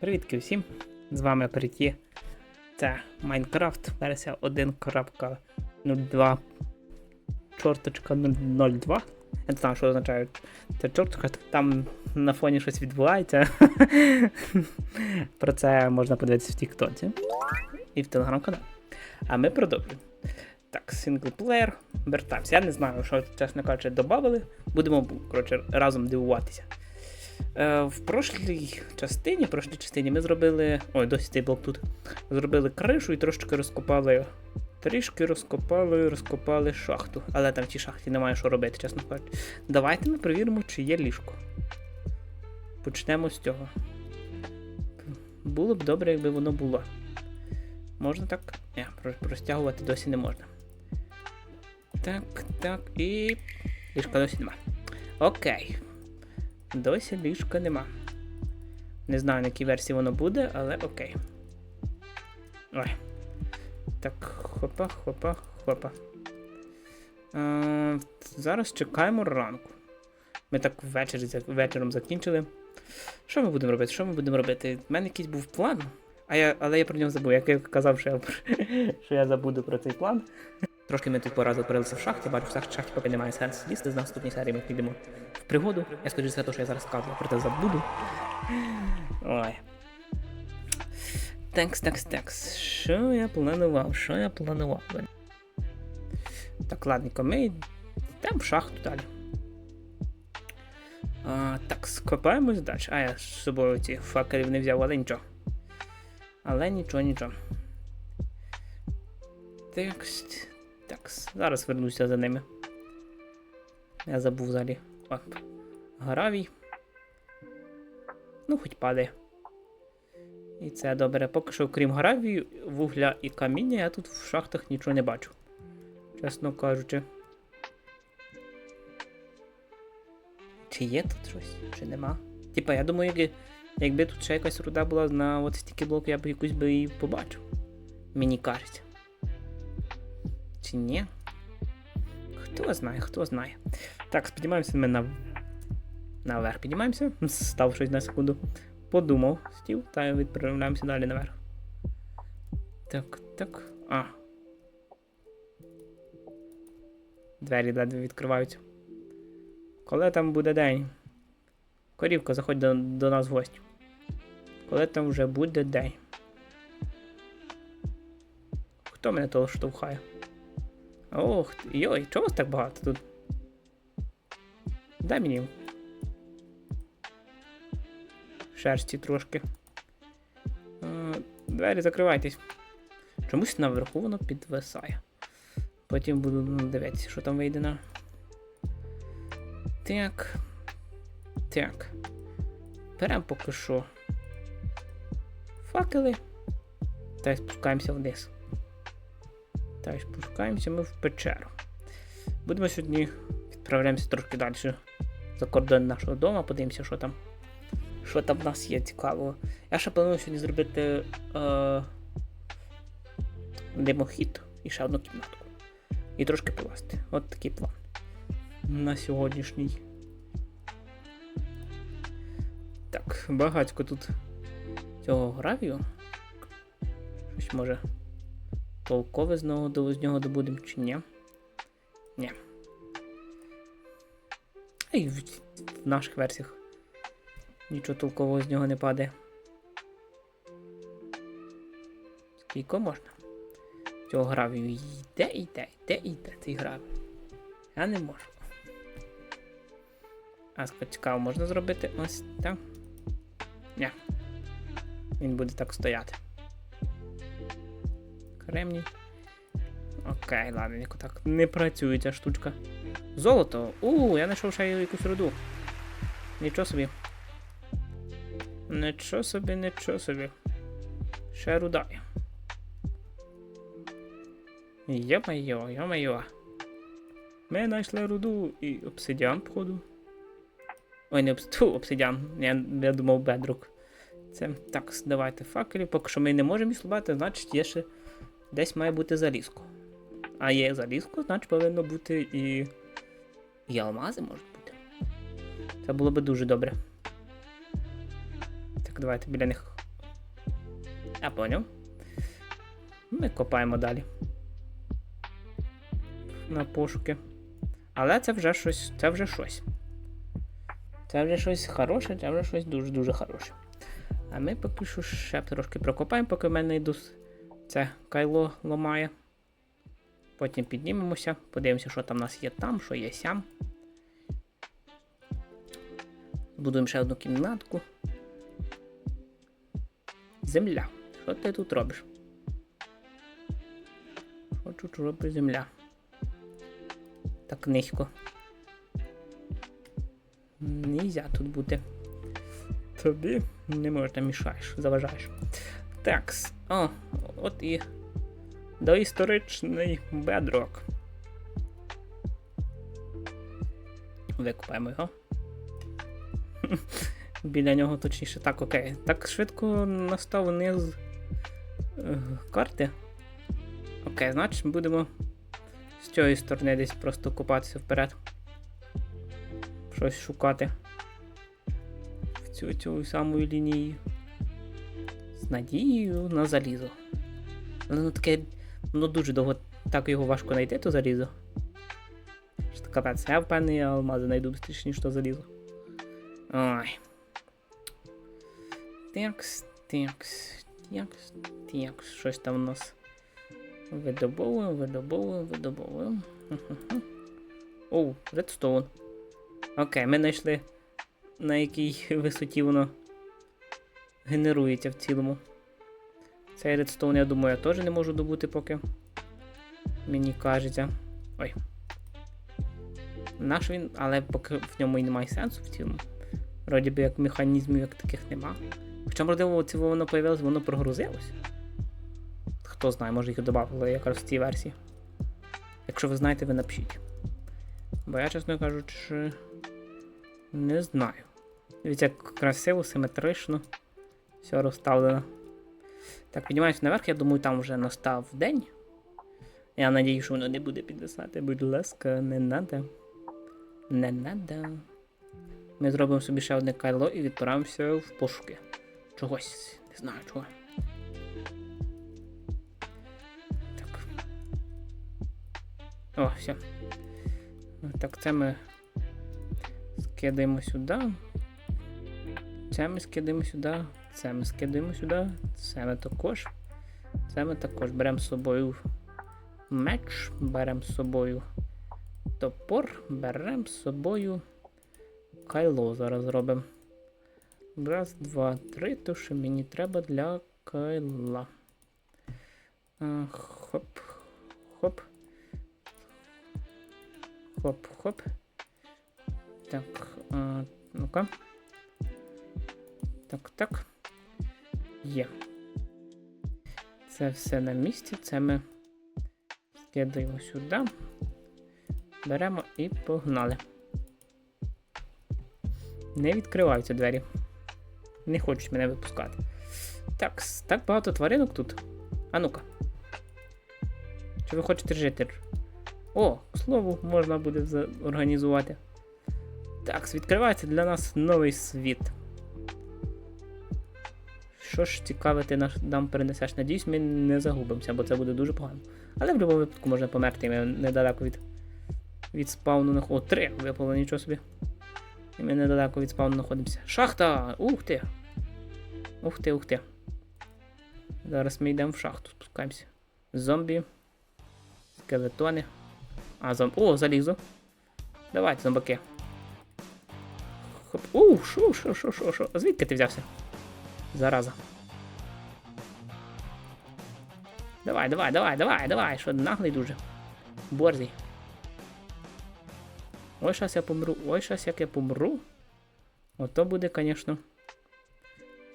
Привітки всім! З вами Переті. Це Майнкрафт, версія 1.02 чорточка 002. Я не знаю, що означає ця чорточка, там на фоні щось відбувається. Про це можна подивитися в Тіктоці і в телеграм-каналі. А ми продовжуємо. Так, синглплеєр, вертаємося. Я не знаю, що, чесно кажучи, додали. Будемо коротше, разом дивуватися. Е, в прошлій частині, прошлій частині ми зробили. Ой, досі цей блок тут. Зробили кришу і трошки розкопали. Трішки розкопали, розкопали шахту. Але там в тій шахті немає що робити, чесно кажучи. Давайте ми перевіримо, чи є ліжко. Почнемо з цього. Було б добре, якби воно було. Можна так? Ні, простягувати досі не можна. Так, так, і. Ліжка досі нема. Окей. Досі ліжка нема. Не знаю, на якій версії воно буде, але окей. Ой. Так, хопа, хопа, хопа. Е, зараз чекаємо ранку. Ми так ввечері, вечором закінчили. Що ми будемо робити? Що ми будемо робити? У мене якийсь був план, а я, але я про нього забув. Як я казав, що я, що я забуду про цей план. Трошки ми тут по разу в шахті, бачу, в шахті поки немає сенсу лізти. З наступній серії ми підемо в пригоду. Я скажу все те, що я зараз скажу, про те забуду. Ой. Текс, текс, текс. Що я планував? Що я планував? Так, ладненько, ми йдемо в шахту далі. А, так, скопаємось далі. А я з собою ці факелів не взяв, але нічого. Але нічого, нічого. Текст. Так, зараз вернуся за ними. Я забув взагалі. Оп. Гравій. Ну, хоч падає. І це добре. Поки що, крім гравію, вугля і каміння, я тут в шахтах нічого не бачу. Чесно кажучи. Чи є тут щось, чи нема? Типа, я думаю, як, якби тут ще якась руда була на от стільки блоків, я б якусь би і побачив. Мені кажеться. Чи ні? Хто знає, хто знає. Так, піднімаємося ми на... наверх. Піднімаємося. Став щось на секунду. Подумав, стів, та відправляємося далі наверх. Так, так. А. Двері ледве відкриваються. Коли там буде день? Корівка, заходь до, до нас в гості. Коли там вже буде день? Хто мене того штовхає? Ох, йой, чого вас так багато тут? Дай мені. Шерсті трошки. Е, Двері закривайтесь. Чомусь наверху воно підвисає. Потім буду ну, дивитися, що там вийде на. Так. Так. Беремо поки що. Факели. Та й спускаємося вниз. Та й спускаємося ми в печеру. Будемо сьогодні відправляємося трошки далі за кордон нашого дому, подивимося, що там. Що там в нас є цікавого. Я ще планую сьогодні зробити е, демохід і ще одну кімнатку. І трошки полазити. От такий план. На сьогоднішній. Так, багатько тут цього гравію. Щось може толкове з нього, до- з нього добудемо чи ні? Ні. А й в наших версіях нічого толкового з нього не падає. Скільки можна? Цього гравію йде, йде, йде, йде цей гравій. Я не можу. А цікаво, можна зробити ось так? Ні. Він буде так стояти. Кремній. Окей, ладненько, так. Не працює ця штучка. Золото! У, я знайшов ще якусь руду. Нічого собі. Нічого собі, нічого собі. Ще руда. Йо-майо, йо-майо. Ми знайшли руду і обсидіан, походу. Ой, не обс... Обсидіан. Я, я думав бедрук. Це так, давайте факелів. Поки що ми не можемо їх слабати, значить є ще десь має бути залізко. А є залізко, значить повинно бути і. І алмази можуть бути. Це було би дуже добре. Так, давайте біля них Я поняв. Ми копаємо далі. На пошуки. Але це вже щось. Це вже щось. Це вже щось хороше, це вже щось дуже-дуже хороше. А ми поки що ще трошки прокопаємо, поки в мене йду. Це кайло ламає. Потім піднімемося, подивимося, що там у нас є там, що є сям. Будуємо ще одну кімнатку. Земля. Що ти тут робиш? Що тут земля? Так низько. Нельзя тут бути. Тобі не можна мішаєш, заважаєш. Такс. О, от і доісторичний бедрок. Викупаємо його. Біля нього точніше. Так, окей. Так швидко настав низ е, карти. Окей, значить будемо з цієї сторони десь просто купатися вперед. Щось шукати. В цю, цю саму лінію. З надією на залізо. Воно таке. Воно дуже довго так його важко знайти, то залізо. Що капець, я впевнений, алмази знайду швидше, ніж то залізо. Ой. Текс, текс, текс, текс. Щось там у нас. Видобовуємо, видобовуємо, видобовуємо. Оу, редстоун. Окей, ми знайшли на якій висоті воно генерується в цілому. Цей редстоун, я думаю, я теж не можу добути поки. Мені кажеться. Ой. Наш він, але поки в ньому і немає сенсу в цілому. Вроді би як механізмів як таких нема. Хоча, можливо, це воно появилось, воно прогрузилось. Хто знає, може їх додали якраз в цій версії. Якщо ви знаєте, ви напишіть. Бо я, чесно кажучи, не знаю. Дивіться, як красиво, симетрично. Все розставлено. Так, піднімаємося наверх, я думаю, там вже настав день. Я надію, що воно не буде підвисати. Будь ласка, не надо. Не надо. Ми зробимо собі ще одне кайло і відправимося в пошуки. Чогось. Не знаю чого. Так. О, все. Так, це ми скидаємо сюди. Це ми скидаємо сюди. Це ми скидаємо сюди. Це ми також. Це ми також беремо з собою меч, беремо з собою топор, беремо з собою кайло зараз зробимо. Раз, два, три, то що мені треба для кайла. Хоп, хоп. Хоп, хоп. Так, ну-ка. Так, так. Є. Це все на місці. Це ми скидаємо сюди. Беремо і погнали. Не відкриваються двері. Не хочуть мене випускати. Так, так багато тваринок тут. А ну-ка. Чи ви хочете жити? О, к слову, можна буде організувати. Так, відкривається для нас новий світ. Що ж цікаве ти нам перенесеш? Надіюсь, ми не загубимося, бо це буде дуже погано. Але в будь-якому випадку можна померти, ми недалеко від, від спауну нах- О, три випало, нічого собі. І ми недалеко від спауну знаходимося. Шахта! Ух ти! Ух ти, ух ти. Зараз ми йдемо в шахту, спускаємося. Зомбі. Скелетони. А, зом... О, залізо. Давайте, зомбаки. Хоп. У, шо, шо, шо, шо, шо. Звідки ти взявся? Зараза. Давай, давай, давай, давай, давай, що наглий дуже. Борзий. Ой, щас я помру. Ой, щас як я помру. Ото буде, звісно.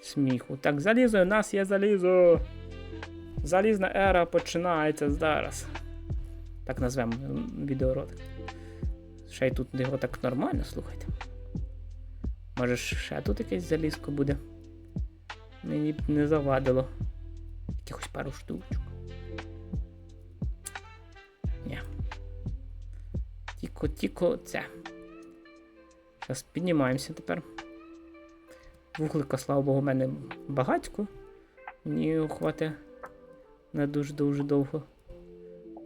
Сміху. Так, залізо, у нас є залізо. Залізна ера починається зараз. Так назвемо відеоролик. Ще й тут його так нормально, слухайте. Може, ще тут якесь залізко буде. Мені б не завадило. Якихось пару штучок. Ні. Тільки, тільки це. Зараз піднімаємося тепер. Вуглика, слава Богу, у мене багатько. Ні, хватить на дуже-дуже довго.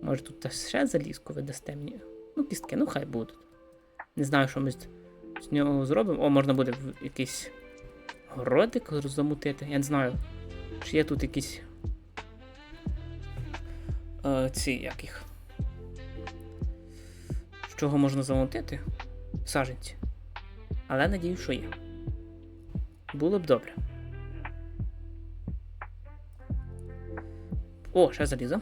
Може тут ще залізку ви дасте мені. Ну, кістки, ну хай будуть. Не знаю, що ми з, з нього зробимо. О, можна буде якийсь городик замутити. Я не знаю, чи є тут якісь. Е, ці як їх. З чого можна замутити? Саженці. Але надію, що є. Було б добре. О, ще залізо.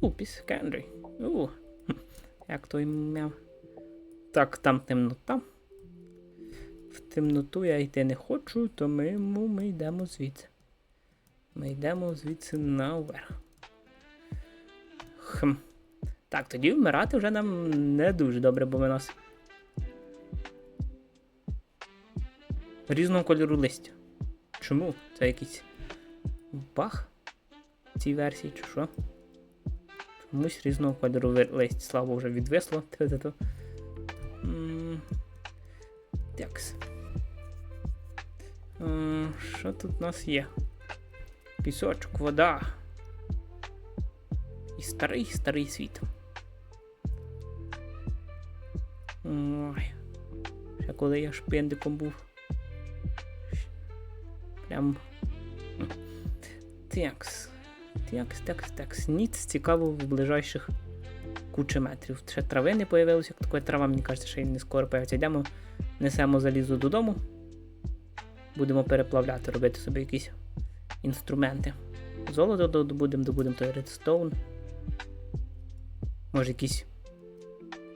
Упіс, Кендрі. У, як той м'яв. Так, там темнота. В темноту я йти не хочу, то ми, ми йдемо звідси. Ми йдемо звідси наверх. Хм. Так, тоді вмирати вже нам не дуже добре, бо ми нас. Різного кольору листя. Чому? Це якийсь баг в цій версії, чи що? Чомусь різного кольору листя. Слава вже відвисло. М, Такс. Е, Що тут у нас є? Пісочок, вода. І старий старий світ. Ой. Ще коли я шпендиком був. Прям. м. Такс. Такс, такс, такс. Ніц цікаво в ближайших куча метрів. Ще трави не появилося, як така трава, мені кажеться, що і не скоро появиться. Йдемо, несемо залізо додому. Будемо переплавляти, робити собі якісь інструменти. Золото добудемо, добудемо той редстоун. Може якийсь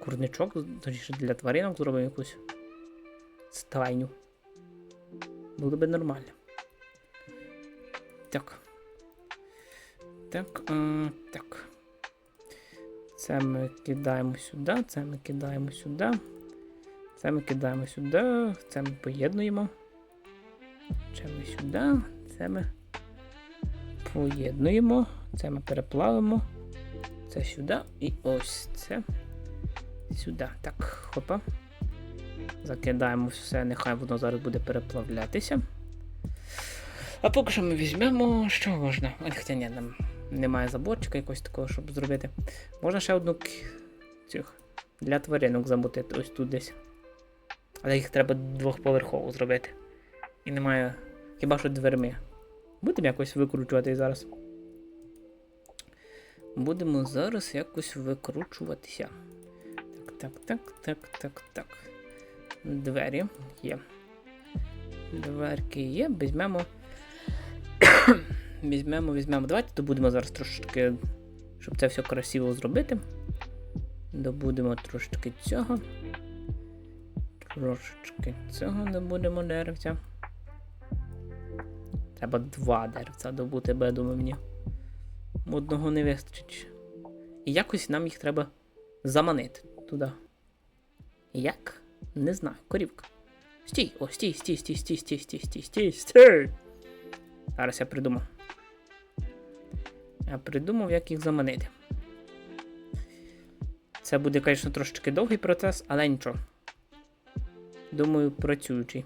курничок, для тваринок зробимо якусь стайню. Було би нормально. Так. Так, а, так. Це ми кидаємо сюди, це ми кидаємо сюди. Це ми кидаємо сюди, це ми поєднуємо. Це ми сюди, це ми поєднуємо, це ми переплавимо. Це сюди і ось це сюди. Так, хопа. Закидаємо все, нехай воно зараз буде переплавлятися. А поки що ми візьмемо, що можна. Хоча ні, нам немає заборчика якогось такого, щоб зробити. Можна ще одну цих для тваринок замутити ось тут десь. Але їх треба двохповерхово зробити. І немає хіба що дверми. Будемо якось викручувати зараз. Будемо зараз якось викручуватися. Так, так, так, так, так, так. Двері є. Дверки є. Візьмемо. візьмемо, візьмемо. Давайте добудемо зараз трошечки, щоб це все красиво зробити. Добудемо трошечки цього. Трошечки цього добудемо деревця. Треба два деревця добути, бо я думаю, мені одного не вистачить. І якось нам їх треба заманити туди. Як? Не знаю. Корівка. Стій! О, стій, стій, стій, стій, стій, стій, стій, стій, стій. Зараз я придумав. Я придумав, як їх заманити. Це буде, звісно, трошечки довгий процес, але нічого. Думаю, працюючий.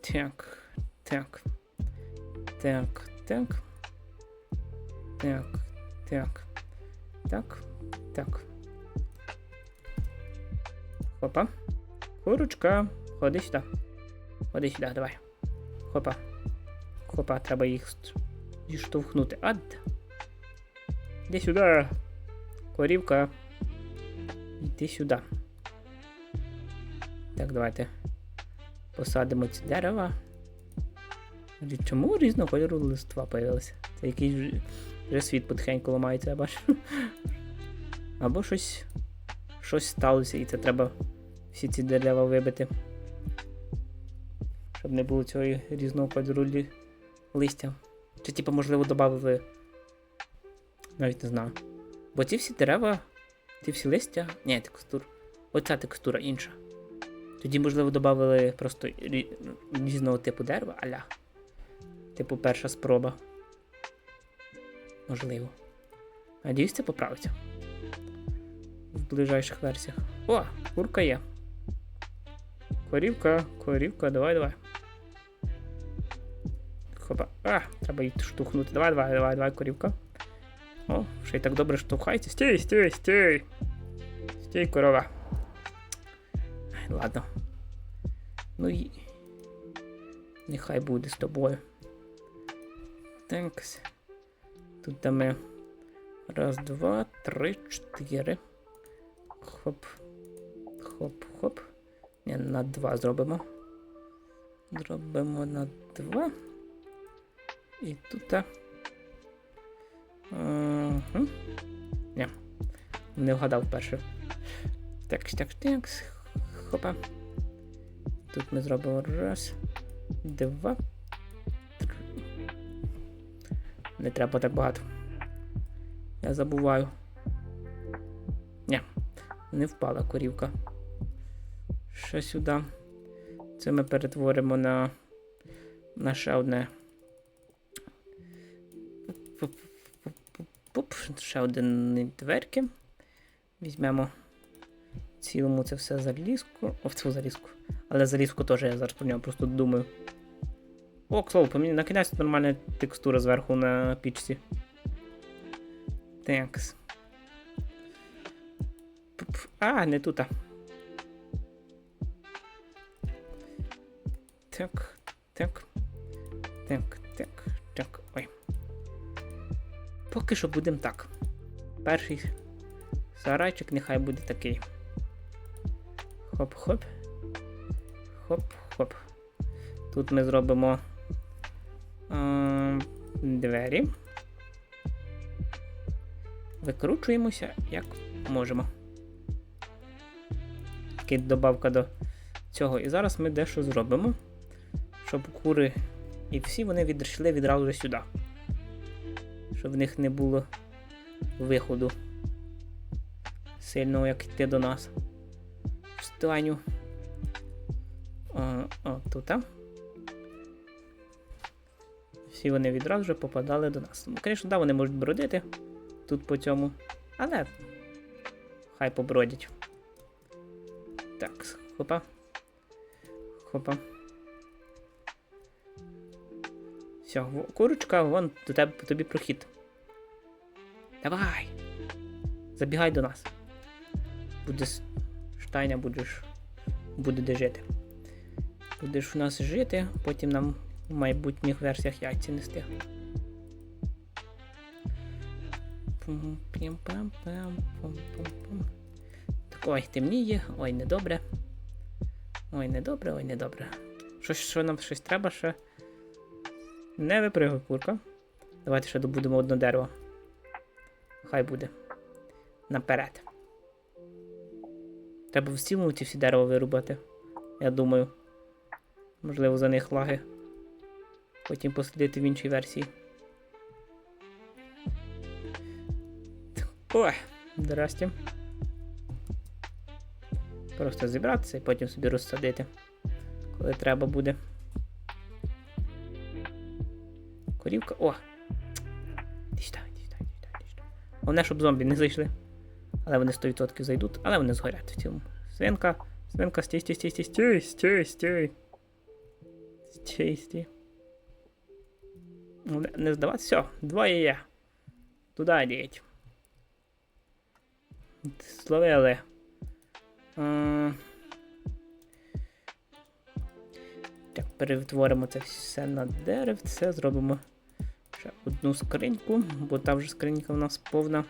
Так, так. Так, так. Так, так. Так, так. Хопа. Курочка. Ходи сюди. Ходи сюди, давай. Хопа. Хопа, треба їх зіштовхнути. Ад. Іди сюди. Корівка. Іди сюди. Так, давайте. Посадимо ці дерева. Чому різного кольору листва появилися? Це якийсь вже- світ потихеньку ламається, я бачу. Або щось. Щось сталося, і це треба всі ці дерева вибити. Щоб не було цього різного кольору листя. Чи, типу, можливо, додали. Навіть не знаю. Бо ці всі дерева, ці всі листя. Ні, текстур. Оця текстура інша. Тоді, можливо, додали просто різного типу дерева, аля. Типу, перша спроба. Можливо. Надіюсь, це поправиться. В ближайших версіях. О, курка є. Корівка, корівка, давай, давай. Хопа. А, треба її штовхнути. Давай, давай, давай, давай, корівка. О, ще й так добре штовхається. Стій, стій, стій. Стій, корова. Ладно. Ну і. Нехай буде з тобою. Такс. Тут ми. Раз, два, три, чотири. Хоп. Хоп, хоп. Ні, на два зробимо. Зробимо на два. І тут. Угу. Ні. Не вгадав перше. Так, так, так. Хопа. Тут ми зробимо раз, два. три. Не треба так багато. Я забуваю. Ні, не впала корівка. Ще сюди. Це ми перетворимо на, на ще одне. Ще один дверки. Візьмемо цілому це все залізку. О, в цю залізку. Але залізку теж я зараз про нього просто думаю. О, к слову, поміняй, накидається нормальна текстура зверху на пічці. Такс. А, не тут. Так, так. Так, так, так. Ой. Поки що будемо так. Перший сарайчик нехай буде такий. Хоп-хоп. Хоп-хоп. Тут ми зробимо е, двері. Викручуємося як можемо. Такий добавка до цього. І зараз ми дещо зробимо, щоб кури і всі вони відійшли відразу сюди. Щоб в них не було виходу сильного, як йти до нас. О, тут. Всі вони відразу вже попадали до нас. Ну, звісно, да, вони можуть бродити тут по цьому. Але хай побродять. Так, хопа. Хопа. Все, курочка, вон до тебе тобі прохід. Давай. Забігай до нас. Буде штайня, будеш. Буде де жити. Будеш у нас жити, потім нам в майбутніх версіях яйця нести. Так, ой, темніє, ой, недобре. Ой, недобре, ой, недобре. Що, що нам щось треба ще? Не випригуй, курка. Давайте ще добудемо одне дерево. Хай буде. Наперед. Треба в цілому ці всі дерева вирубати. Я думаю. Можливо, за них лаги. Потім послідити в іншій версії. Ой, здрасте. Просто зібратися і потім собі розсадити, коли треба буде. Корівка. О! Іди сюди, іди сюди. Головне, щоб зомбі не зайшли. Але вони 100% зайдуть, але вони згорять в цілому. Свинка, свинка, стій, стій, стій, стій, стій, стій, стій. Стій, стій. Ну, Не, здаватися. Все, двоє є. Туди йдіть. Словили. Е, Так, перетворимо це все на деревце, зробимо ще одну скриньку, бо та вже скринька в нас повна.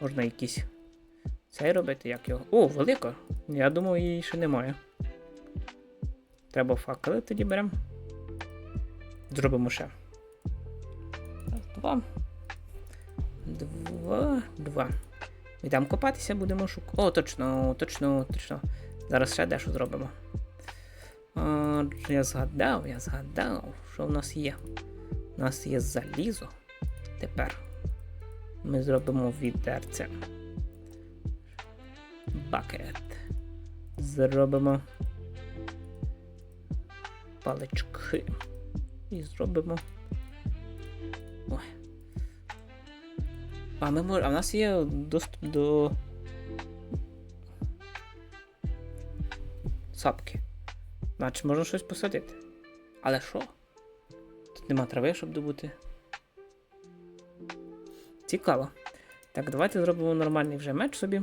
Можна якийсь цей робити, як його. О, велика! Я думав, її ще немає. Треба факели тоді беремо. Зробимо ще. Раз, два. Два. Два. Йдемо копатися, будемо шукати. О, точно, точно, точно. Зараз ще дещо зробимо. А, я згадав, я згадав, що в нас є. У нас є залізо. Тепер ми зробимо відерце. Бакет. Зробимо палички. І зробимо. Ой. А ми мож... А в нас є доступ до. Сапки. Значить, можна щось посадити. Але що? Тут нема трави, щоб добути. Цікаво. Так, давайте зробимо нормальний вже меч собі.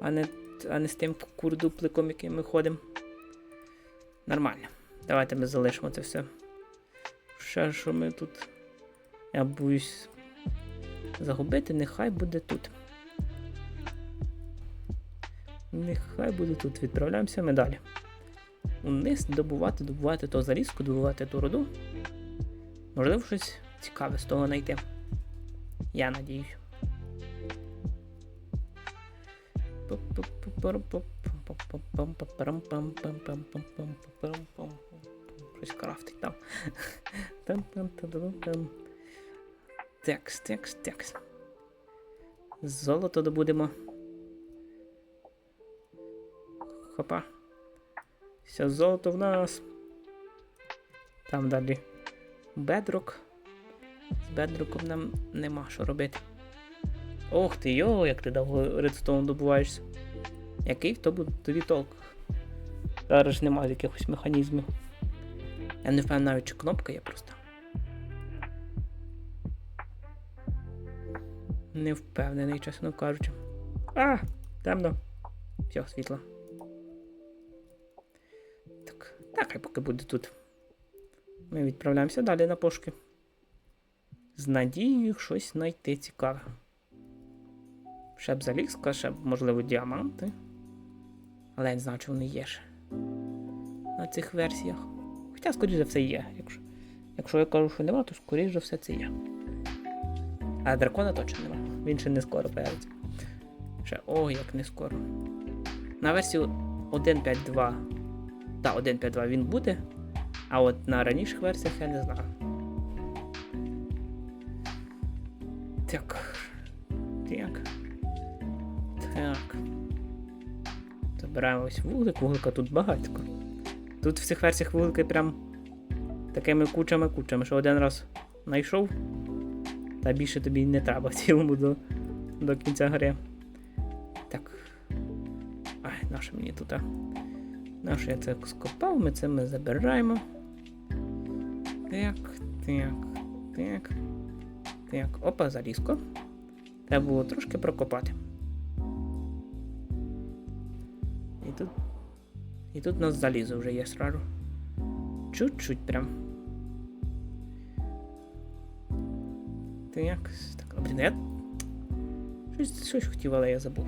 А не, а не з тим курдупликом, яким ми ходимо. Нормально. Давайте ми залишимо це все. Ще що ми тут. Я боюсь загубити, нехай буде тут. Нехай буде тут. Відправляємося ми далі. Униз добувати, добувати то залізку, добувати ту руду. Можливо, щось цікаве з того знайти. Я надіюсь. Щось крафтить там. Текст, текст, текст. Золото добудемо. Хопа. Все золото в нас. Там далі. Бедрок. З бедроком нам нема що робити. Ох ти йо, як ти довго редстоун добуваєшся. Який в тобі, тобі толк? Зараз ж немає якихось механізмів. Я не впевнений навіть, чи кнопка є просто. Не впевнений, чесно кажучи. А, темно. Все, світло. Так, так, хай поки буде тут. Ми відправляємося далі на пошуки. З надією щось знайти цікаве. Ще б залізка, ще б, можливо, діаманти. Але я не знаю, чи вони є ще на цих версіях. Хоча, скоріш за все, є. Якщо, якщо я кажу, що нема, то скоріш за все це є. А дракона точно нема. Він ще не скоро появиться. Ще о, як не скоро. На версію 1.5.2. Так, 1.5.2 він буде. А от на раніших версіях я не знаю. Так. Забираємо ось вуглик, вуглика тут багатько. Тут в цих версіях вуглики прям такими кучами-кучами, що один раз знайшов, та більше тобі не треба в цілому до, до кінця гри. Так. Ай, наше мені тут. а? Наше я це скопав, ми це ми забираємо. Так, так, так. Так, опа, залізко. Треба було трошки прокопати. І тут. І тут у нас залізо вже є сразу. Чуть-чуть прям. Ти Так, так, блін, я. Щось, щось хотів, але я забув.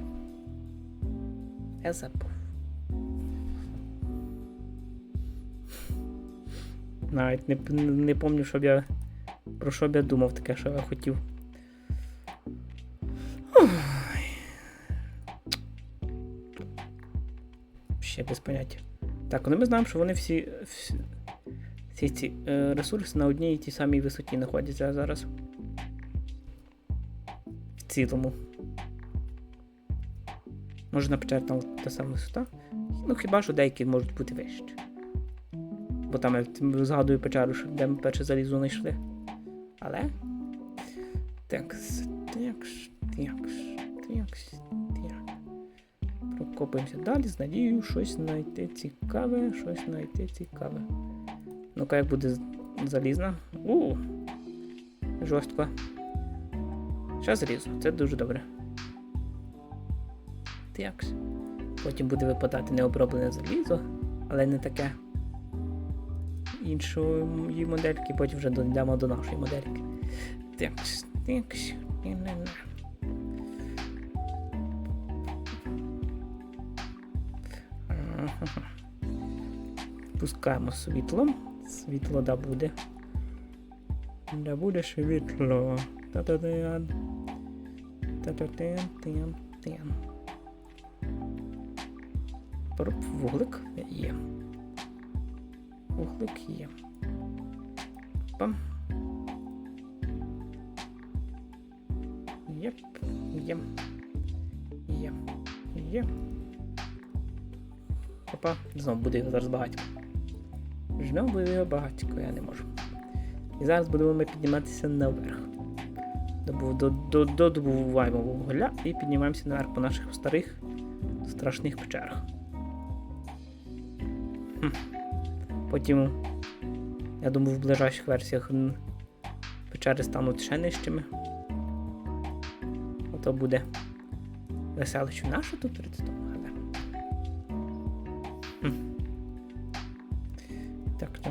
Я забув. Навіть не, не пам'ятаю, щоб я. Про що б я думав таке, що я хотів. Ще без поняття. Так, ну ми знаємо, що вони всі. всі, всі ці е, ресурси на одній і тій самій висоті знаходяться зараз. В цілому. Може на печері там та сама висота. Ну хіба що деякі можуть бути вищі. Бо там я згадую печеру, що де ми перше залізо знайшли. Але. Так, Прокопаємося далі з надією щось знайти цікаве, щось знайти цікаве. Ну-ка, як буде залізна. У, жорстко. Ще залізо, це дуже добре. Так. Потім буде випадати необроблене залізо, але не таке іншої модельки, потім вже дійдемо до нашої модельки. Так, так, Ага. Пускаємо світло. Світло да буде. Да буде світло. Та-та-тан. Та-та-тан-тан-тан. Проб, вуглик є. Вуглик є. Пам. Опа, знову буде його зараз багатько. Знову буде його багатько, я не можу. І зараз будемо ми підніматися наверх. Добу- до- до- Додобуваємо вугля і піднімаємося наверх по наших старих страшних печерах. Хм. Потім Я думаю, в ближайших версіях печери стануть ще нижчими. Ото буде веселище. Нащо тут редстоун? Але.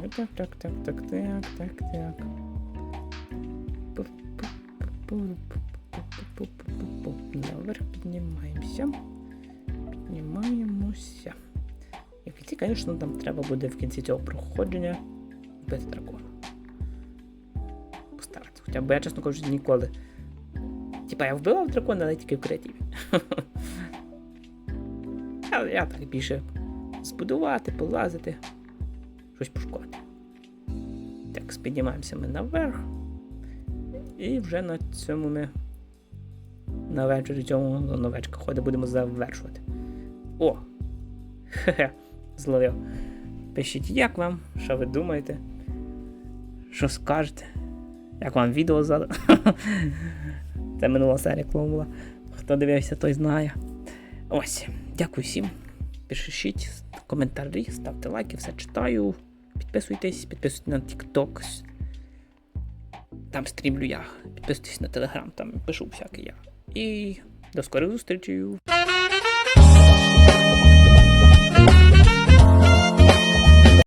Так, так, так, так, так, так, так. Наверх піднімаємося. Піднімаємося. І в кінці, звісно, нам треба буде в кінці цього проходження без дракона. Постаратися. Хоча б я, чесно кажучи, ніколи. Типа я вбивав дракона, але тільки в креативі. Але я так більше збудувати, полазити щось пошкодити. Так, піднімаємося ми наверх. І вже на цьому ми на вечорі цьому ну, на ходить, будемо завершувати. О! Хе-хе, зловив. Пишіть, як вам, що ви думаєте, що скажете, як вам відео за. Це минула серія, коли була. Хто дивився, той знає. Ось, дякую всім. Пишіть коментарі, ставте лайки, все читаю. Підписуйтесь, підписуйтесь на TikTok. Там стрімлю я. Підписуйтесь на Telegram, там пишу всяке я. І до скорих зустрічей.